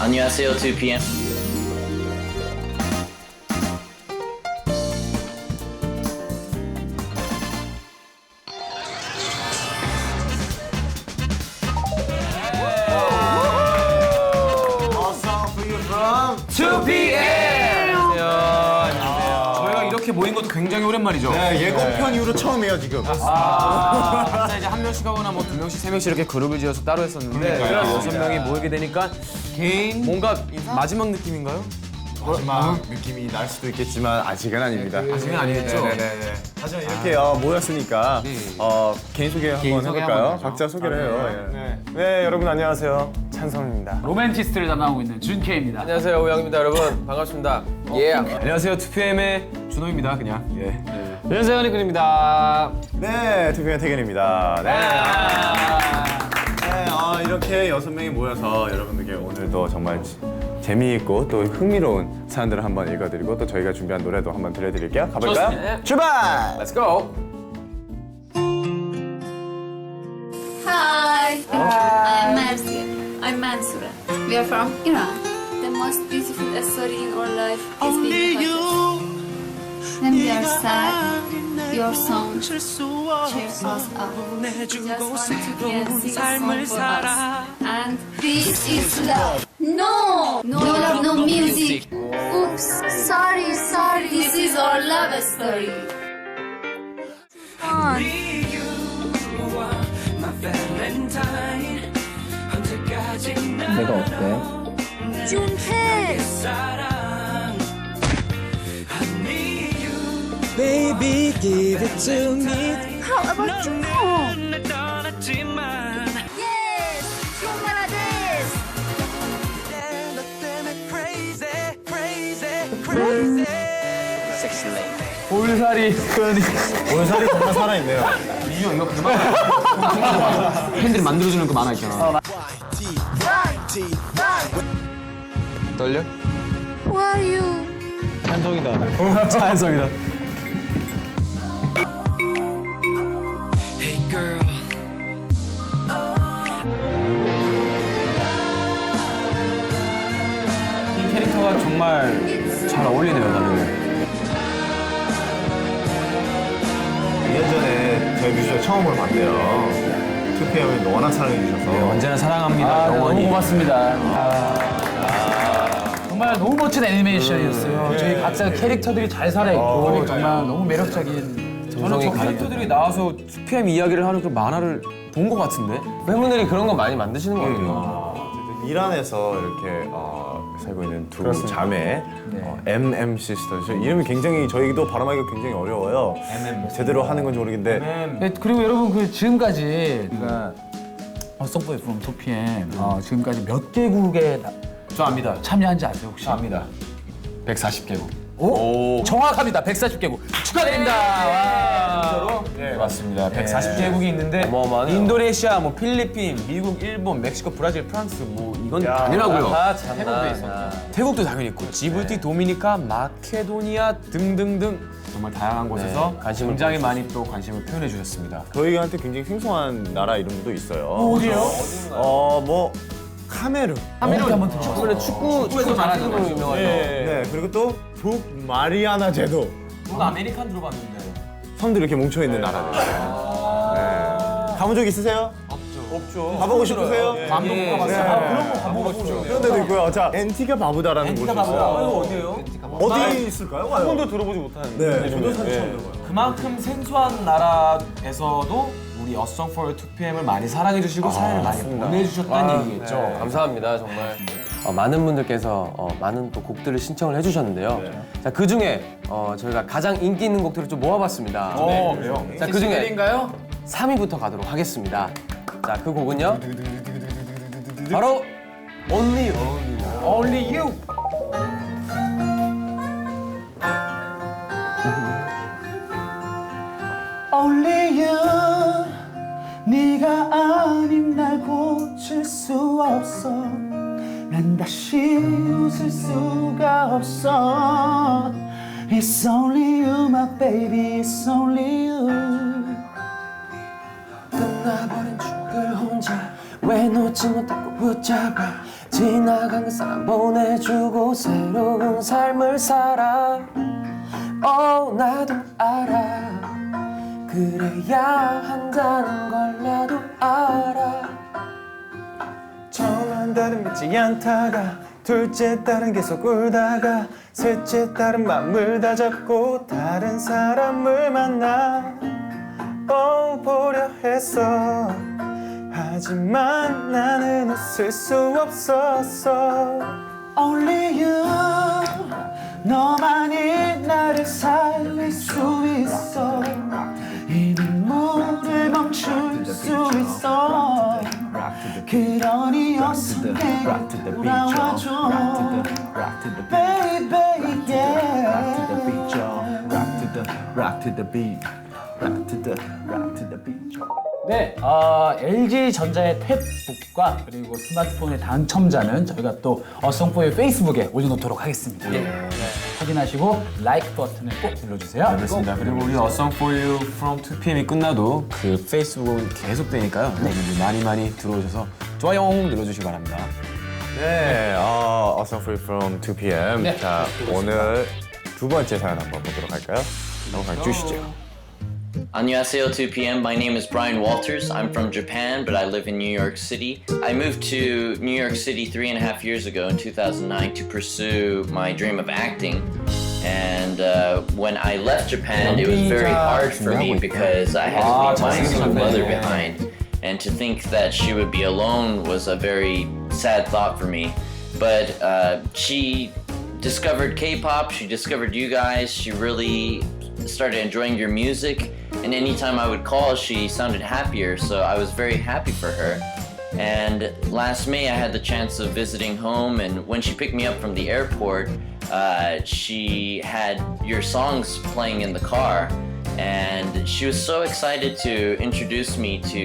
안녕하세요 2PM 이렇게 모인 것도 굉장히 오랜만이죠. 네, 예고편 이후로 처음이에요 지금. 각자 이제 한 명씩 하거나 뭐 두 명씩 세 명씩 이렇게 그룹을 지어서 따로 했었는데 여섯 명이 모이게 되니까 개인 뭔가 마지막 느낌인가요? 마지막 느낌이 날 수도 있겠지만 아직은 아닙니다. 아직은 아니겠죠. 네네네. 하지만 이렇게 어, 모였으니까 어, 개인 소개 한번 소개 해볼까요? 한번 해죠. 각자 소개를 해요. 예. 네. 여러분 안녕하세요. 찬성입니다. 로맨티스트를 담당하고 있는 준케입니다. 안녕하세요 오영입니다 여러분 반갑습니다. 예. 안녕하세요 2PM의 준호입니다 그냥. 예. 안녕하세요 허니군입니다. 네, 투표의 태균입니다. 네. 네, 어, 이렇게 여섯 명이 모여서 여러분들께 오늘도 정말 지- 재미있고 또 흥미로운 사연들을 한번 읽어드리고 또 저희가 준비한 노래도 한번 들려드릴게요. 가볼까요? 출발! Let's go. Hi. I'm Mersi. I'm Mansura. We are from Iran. The most beautiful story in our life is being you. When we are sad, your song cheers us up. We just want to be and sing a song for us. And this is love. No! No love, no music. Oops, sorry, sorry. This is our love story. On. 내가 어때? 준태! Baby, give it to me. How about you? Yes! Chungaradis! 너 때문에 crazy, crazy, crazy. 볼살이 볼살이 정말 살아있네요. 이형 이거 그만. 팬들이 만들어주는 그 만화 있잖아. 떨려? Who are you? 찬성이다. Hey girl. 이 캐릭터가 정말 잘 어울리네요 다들. 2년 전에 저희 뮤지컬 처음으로 봤대요. 2PM을 워낙 사랑해주셔서. 언제나 사랑합니다. 아, 네, 너무 영원히. 고맙습니다. 아, 정말 너무 멋진 애니메이션이었어요. 저희 각자 캐릭터들이 잘 살아있고 정말 너무 매력적인 저는 저 캐릭터들이 나와서 2PM 이야기를 하는 그 만화를 본 것 같은데? 팬분들이 그런 거 많이 만드시는 것 같아요. 이란에서 이렇게 어, 살고 있는 두 자매 어, MM 시스터즈 이름이 굉장히 저희도 발음하기가 굉장히 어려워요. 제대로 하는 건지 모르겠는데 네, 그리고 여러분 그 지금까지 우리가 어썸보이 프롬 2PM 어, 지금까지 몇 개국에 나- 저 압니다. 참여한지 아세요 혹시? 압니다. 140개국. 오? 정확합니다. 140개국 축하드립니다. 와. 네 맞습니다. 140개국이 있는데 어마어마하네요. 인도네시아, 뭐 필리핀, 미국, 일본, 멕시코, 브라질, 프랑스 뭐 이건 당연하고요. 아, 참나. 태국도 당연히 있고 지부티, 도미니카, 마케도니아 등등등 정말 다양한 곳에서 관심을 굉장히 많이 또 관심을 표현해 주셨습니다. 저희한테 굉장히 생소한 나라 이름도 있어요. 어디요? 어 뭐 카메룬. 한번 들어. 축구는 축구 축구 잘하는 유명하죠. 네 그리고 또 북마리아나 제도. 저는 아메리칸 들어봤는데 섬들이 이렇게 뭉쳐 있는 나라들. 네. 가본 적 있으세요? 없죠. 가보고 싶으세요? 감동 네. 가봤어요. 아, 그런 거 가보고 그런 데도 있고요. 자, 엔티가 바부다라는 곳이 있어요. 어디예요? 어디 있을까요? 한 번도 들어보지 못하는데. 네, 저도 사실 처음 들어봐요. 그만큼 생소한 나라에서도 우리 어송 for 2PM을 많이 사랑해 주시고 사연을 많이 보내주셨다는 얘기겠죠. 감사합니다 정말. 어, 많은 분들께서 어, 많은 또 곡들을 신청을 해주셨는데요. 자, 그 중에 어, 저희가 가장 인기 있는 곡들을 좀 모아봤습니다. 어, 그래요? 자, 그 중에 인가요? 3위부터 가도록 하겠습니다. 자, 그 곡은요. 바로 Only You. Only you. 없어. 난 다시 웃을 수가 없어. It's only you, my baby. It's only you. 떠나버린 축을 혼자 왜 놓지 못하고 붙잡아 지나간 그 사람 보내주고 새로운 삶을 살아 어 나도 알아 그래야 한다는 걸 나도 처음 딸은 믿지 않다가 둘째 딸은 계속 울다가 셋째 딸은 맘을 다 잡고 다른 사람을 만나 어 보려 했어 하지만 나는 웃을 수 없었어 그러니 어서 내게 돌아와줘. Baby yeah 네, 어, LG 전자의 탭북과 그리고 스마트폰의 당첨자는 저희가 또 어성포의 페이스북에 올려놓도록 하겠습니다. 네, 확인하시고 라이크 버튼을 꼭 눌러주세요. 알겠습니다. 그리고 우리 A Song For You From 2PM이 끝나도 그 페이스북은 계속 되니까요. 여러분들 많이 많이 들어오셔서 좋아요 눌러주시기 바랍니다. 네, 어, A Song For You From 2PM 네. 자 오늘 두 번째 사연 한번 보도록 할까요? 넘어가 주시죠 Annyeonghaseyo 2PM, my name is Brian Walters. I'm from Japan, but I live in New York City. I moved to New York City three and a half years ago in 2009 to pursue my dream of acting. And uh, when I left Japan, it was very hard for me because I had to leave my single mother behind. And to think that she would be alone was a very sad thought for me. But uh, she discovered K pop, she discovered you guys, she really started enjoying your music and anytime I would call, she sounded happier. So I was very happy for her. And last May, I had the chance of visiting home, and when she picked me up from the airport, uh, she had your songs playing in the car. And she was so excited to introduce me to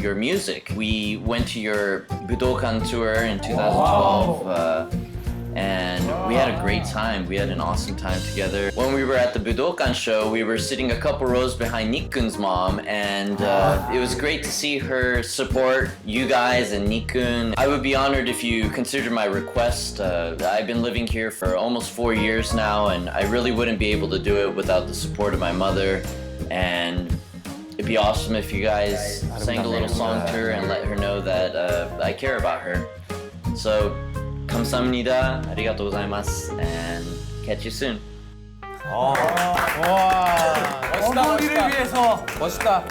your music. We went to your Budokan tour in 2012. Uh, great time. We had an awesome time together. When we were at the Budokan show, we were sitting a couple rows behind Nikkun's mom, and uh, it was great to see her support you guys and Nikkun. I would be honored if you considered my request. Uh, I've been living here for almost four years now, and I really wouldn't be able to do it without the support of my mother. And it'd be awesome if you guys sang a little song to her and let her know that uh, I care about her. So, 감사합니다. 아리가또 고자이마스. And catch you soon. 어머니를 위해서 멋있다.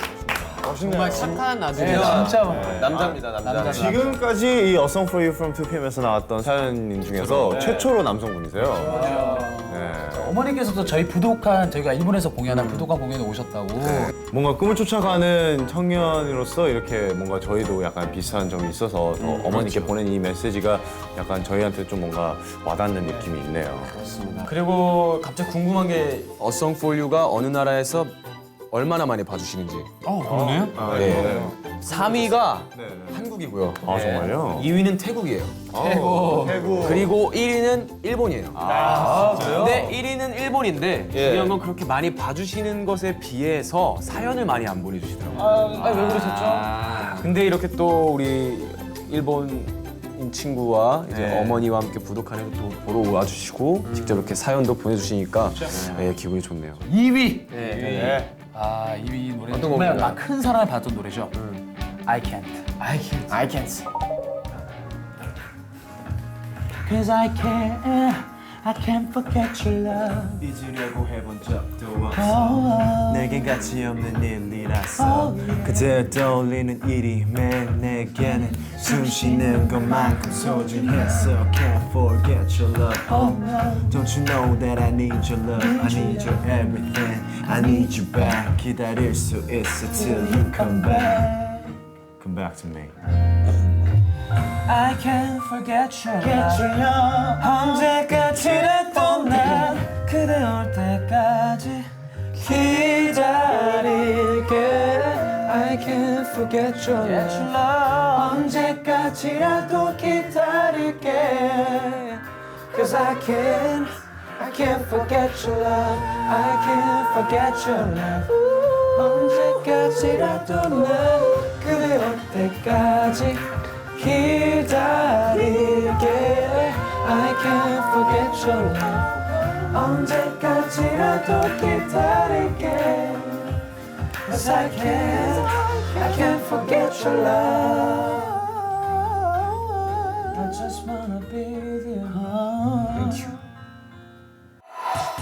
정말 착한 네, 아들이다. 진짜 남자입니다 남자. 지금까지 이 A Song For You From 2PM에서 나왔던 사연인 중에서 최초로 남성분이세요. 네. 어머니께서도 저희 부도칸 저희가 일본에서 공연한 부도칸 공연에 오셨다고. 뭔가 꿈을 쫓아가는 청년으로서 이렇게 뭔가 저희도 약간 비슷한 점이 있어서 더 어머니께 보낸 이 메시지가 약간 저희한테 좀 뭔가 와닿는 느낌이 있네요. 그리고 갑자기 궁금한 게 A Song For You가 어느 나라에서 얼마나 많이 봐주시는지. 어, 그러네요? 네. 3위가 한국이고요. 아 정말요? 2위는 태국이에요. 태국. 태국. 그리고 1위는 일본이에요. 아, 근데 1위는 일본인데 중요한 건 그렇게 많이 봐주시는 것에 비해서 사연을 많이 안 보내주시더라고요. 아, 왜 그러셨죠? 아, 근데 이렇게 또 우리 일본인 친구와 이제 네. 어머니와 함께 부독한에 또 보러 와주시고 직접 이렇게 사연도 보내주시니까 네, 기분이 좋네요. 2위. 네. 아, 2위 노래 어떤 정말 곡인가요? 막큰 사랑을 받았던 노래죠. I can't. I can't. I can't. Cause I can't. I can't forget your love. 잊으려고 해본 적도 없어 Oh, 내겐 가치 없는 일이라서 그대 떠올리는 일이 매일 내게는 숨 쉬는 것만큼 소중했어 Can't forget your love oh. Don't you know that I need your love I need your everything I need you back 기다릴 수 있어 till you come back Come back to me I can't forget your love. 언제까지라도 난 그대 올 때까지 기다릴게. I can't forget your love. 언제까지라도 기다릴게. Cause I can't, I can't forget your love. I can't forget your love. 언제까지라도 난 그대 올 때까지 기다릴게 I can't forget your love 언제까지라도 기다릴게 Cause I can't I can't forget your love I just wanna be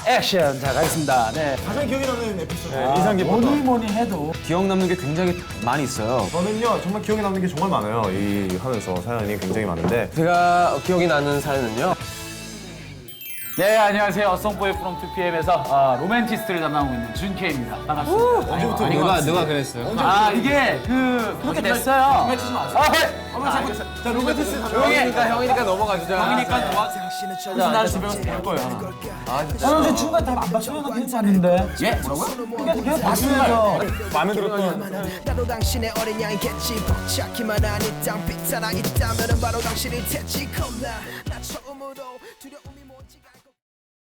액션 자 가겠습니다. 네. 가장 기억에 남는 에피소드. 아, 인상 뭐니 깊었던. 뭐니 해도 기억 남는 게 굉장히 많이 있어요. 저는요 정말 기억에 남는 게 정말 많아요. 이 하면서 사연이 굉장히 많은데 제가 기억이 나는 사연은요. 네 안녕하세요. 성보의 프롬 2PM에서 아, 로맨티스트를 담당하고 있는 준케입니다. 반갑습니다. 언제부터 누가 누가 그랬어요? 아 이게 그 그렇게 됐어요. 로맨티스트 마세요. 아, 네. 아. 자 로맨티스 형이니까 형이니까 넘어가주자. 그러니까 도와. 무슨 나를 집에 가서 볼 거예요. 아, 저는 중간 다안 봤으면 괜찮은데. 예? 뭐라고요? 그냥 계속 봤으면서. 마음에 들었던 나도 당신의 어린 양이겠지 벅차기만 한이 땅 빛 사랑 있다면은 바로 당신일 테지 겁나 나 처음으로 두려운